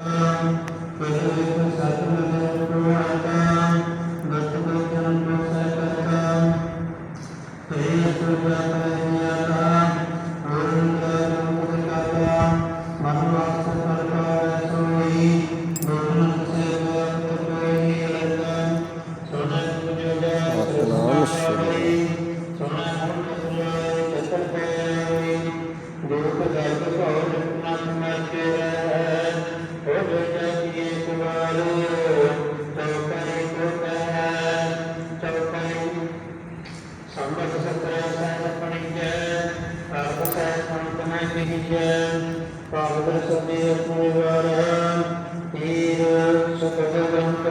ਸਤਨਾਮ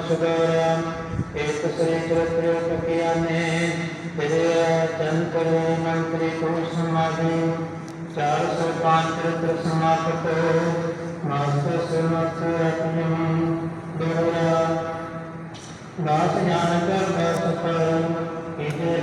ਗੰਤ ਸੁਦਾਰਾ ਇੱਕ ਸ੍ਰੀ ਚਰਿਤ੍ਰ ਟਕਿਆਨੇ ਤੇਰੇ ਚੰਤਰ ਮੰਤਰੀ ਕੋ ਸਮਾਧੀ ਚਾਰ ਸੌ ਪੰਜ ਚਰਿਤ੍ਰ ਸਮਾਪਤ ਮਾਸਟਰ ਸਮਰਥ ਰਤਨਮ ਦੋਹਰਾ ਦਾਸ ਜਾਣ ਕਰ ਬਸ ਪਰ ਇਤੇ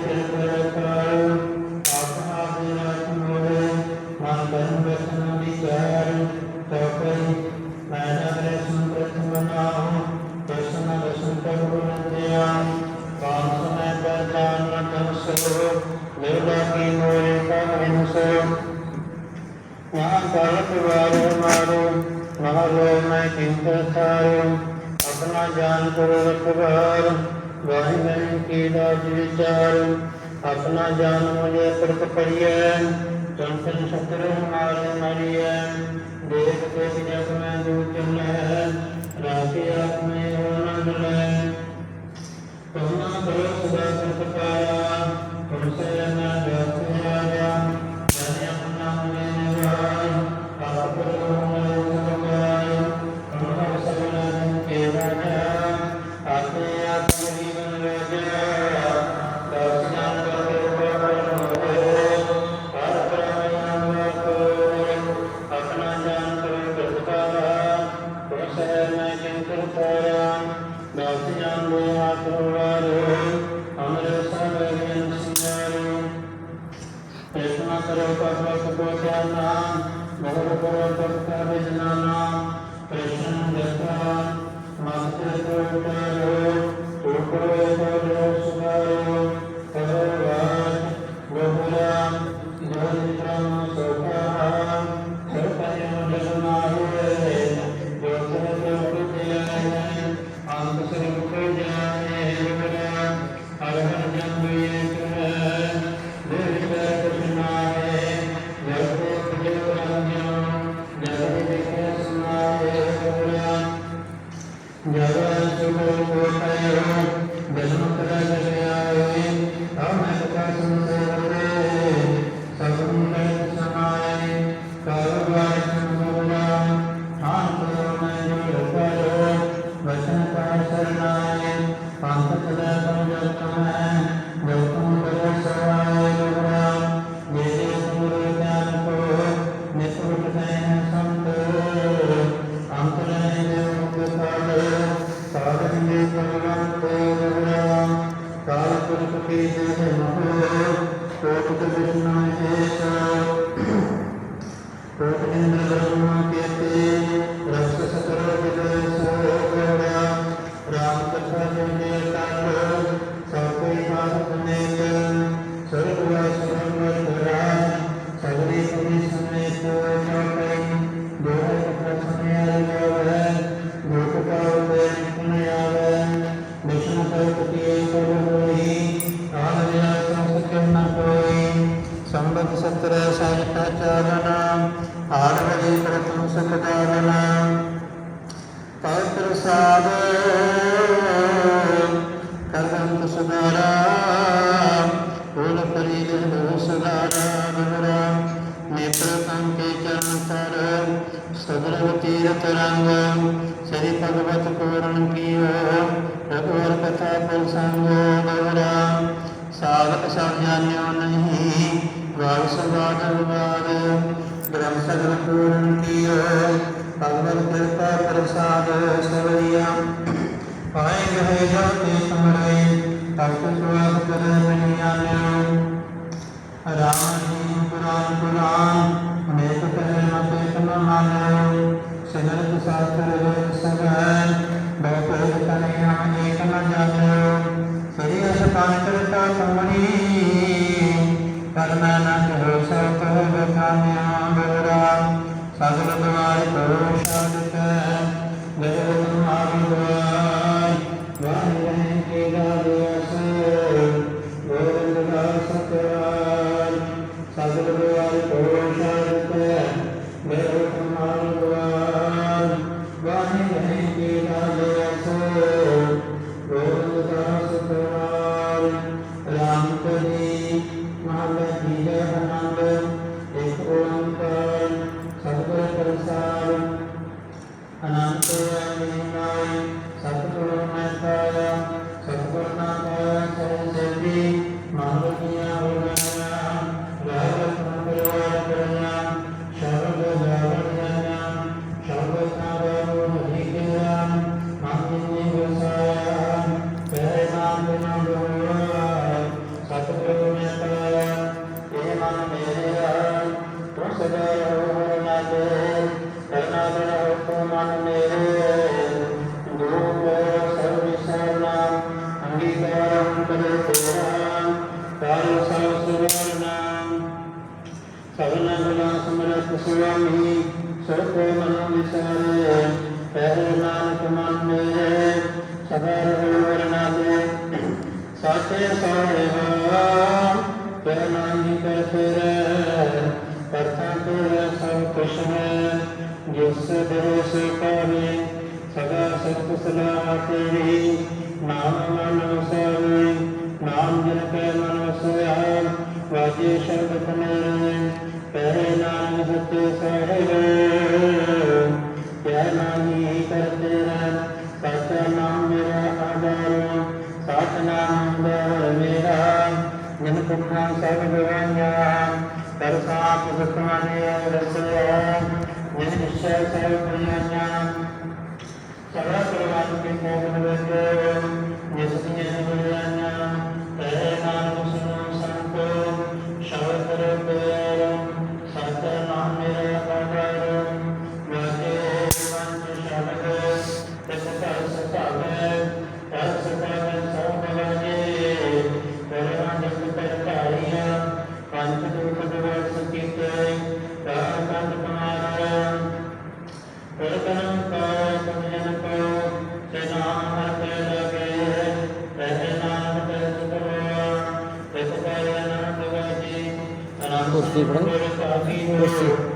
ਗਿਆਨ ਕਰੋ ਰਖਵਾਰ ਵਾਹਿਗੁਰੂ ਕੀ ਦਾਤ ਵਿਚਾਰ, ਆਪਣਾ ਜਾਨ ਮੁਝੇ ਪ੍ਰਤ ਕਰੀਐ ਤਨ ਤਨ ਸਤਿਗੁਰੂ ਮਾਰੇ ਮਾਰੀਐ, ਦੇਖ ਕੇ ਜਗ ਮੈਂ ਦੂਤ ਹੈ ਰਾਤੀ ਆਪ ਮੈਂ ਆਨੰਦ ਲੈ ਕਰੁਣਾ ਕਰੋ ਸਦਾ ਸਤਿ ਪਾਇਆ ਤੁਮ ਸੇ ਨਾ ਜਾਤ ਦਸ ਜਾਂਦੇ ਹੱਥ ਵਾਰ ਅੰਮ੍ਰਿਤਸਰ ਰੇਨ ਸਿਆਰੇ। ਇਸਨਾ ਕਰੋ ਕਰਵਤ ਕੋ ਜਾਨਾ ਮੋਹਰ ਕਰੋ ਕਰਤਾ ਵਿਜਨਾਨਾ ਕ੍ਰਿਸ਼ਨ ਦਸਤਾ ਮਸਤ ਕੋ ਕਰੋ ਤੋ ਕਰੋ ਕਰੋ ਸੁਭਾਇਓ de ਸਿਮਰਤੁ ਸੁਖਦੇਵ ਨਾਮ ਪਉ ਪ੍ਰਸਾਦ ਕਰਮ ਸੁਨਾਰਾ ਹੋਲ ਪਰੀ ਹੋ ਸੁਨਾਰਾ ਬਨਰਾ ਨੇਤਰ ਸੰਕੇ ਚਰਨ ਸਰ ਸਦਰਵ ਤੀਰਥ ਰੰਗ ਸ੍ਰੀ ਭਗਵਤ ਪੂਰਨ ਕੀਓ ਰਘੁਵਰ ਕਥਾ ਪੁਰ ਸੰਗ ਬਨਰਾ ਸਾਧਕ ਸਭ ਜਾਣਿਓ ਨਹੀਂ ਵਾਸ ਵਾਦ ਵਾਦ ਸਗਲ ਪੂਰਨ ਕੀਓ ਭਗਵਤ ਕਿਰਪਾ ਪ੍ਰਸਾਦ ਸਰਵਿਆ ਪਾਏ ਗਏ ਜਾਤੇ ਸਮਰੇ ਤਬ ਸੁਆਦ ਕਰੇ ਮਨਿਆ ਲਿਓ ਰਾਮ ਜੀ ਪੁਰਾਨ ਪੁਰਾਨ ਅਨੇਕ ਕਰੇ ਮਤੇ ਸਮਾਨ ਸਗਲ ਸਾਸਤਰ ਸਗਲ ਬੈਠੇ ਕਨੇ ਆਨੇ ਕਨਾ ਜਾਣਿਓ ਸਰੀਰ ਸਕਾਂਤਰਤਾ ਸਮਰੀ ਕਰਮੈ ਨਾ ਕਹੋ ਸਭ ਕਹੋ ਬਖਾਨਿਆ ਬਹਰਾ ਸਗਲ ਦਵਾਰ ਕਰੋ ਸ਼ਬਦ ਕੈ ਨਿਰ अनंत ਹੋਰ ਹੋਰ ਨਾ ਕੋਇ ਸਾਚੇ ਸੋਹਣੇ ਹੋ ਫਿਰ ਮਾਨੀ ਕਰ ਫਿਰ ਕਰਤਾ ਕੋਇ ਸਭ ਕੁਛ ਹੈ ਜਿਸ ਦੋਸ ਕਰੇ ਸਦਾ ਸਤ ਸਲਾਹ ਤੇਰੀ ਨਾਮ ਮਨ ਸੋਹਣੇ ਨਾਮ ਜਨ ਕੈ ਮਨ ਸੋਇਆ ਵਾਜੇ ਸ਼ਬਦ ਕਨੇ ਪਹਿ ਨਾਮ ਸਤੇ ਸਹਿ ਸਰਵ ਪਰਮਾਤਮਾ ਸਰਵ ਪਰਮਾਤਮਾ ਦੇ ਨਾਮ ਵਿੱਚ com você.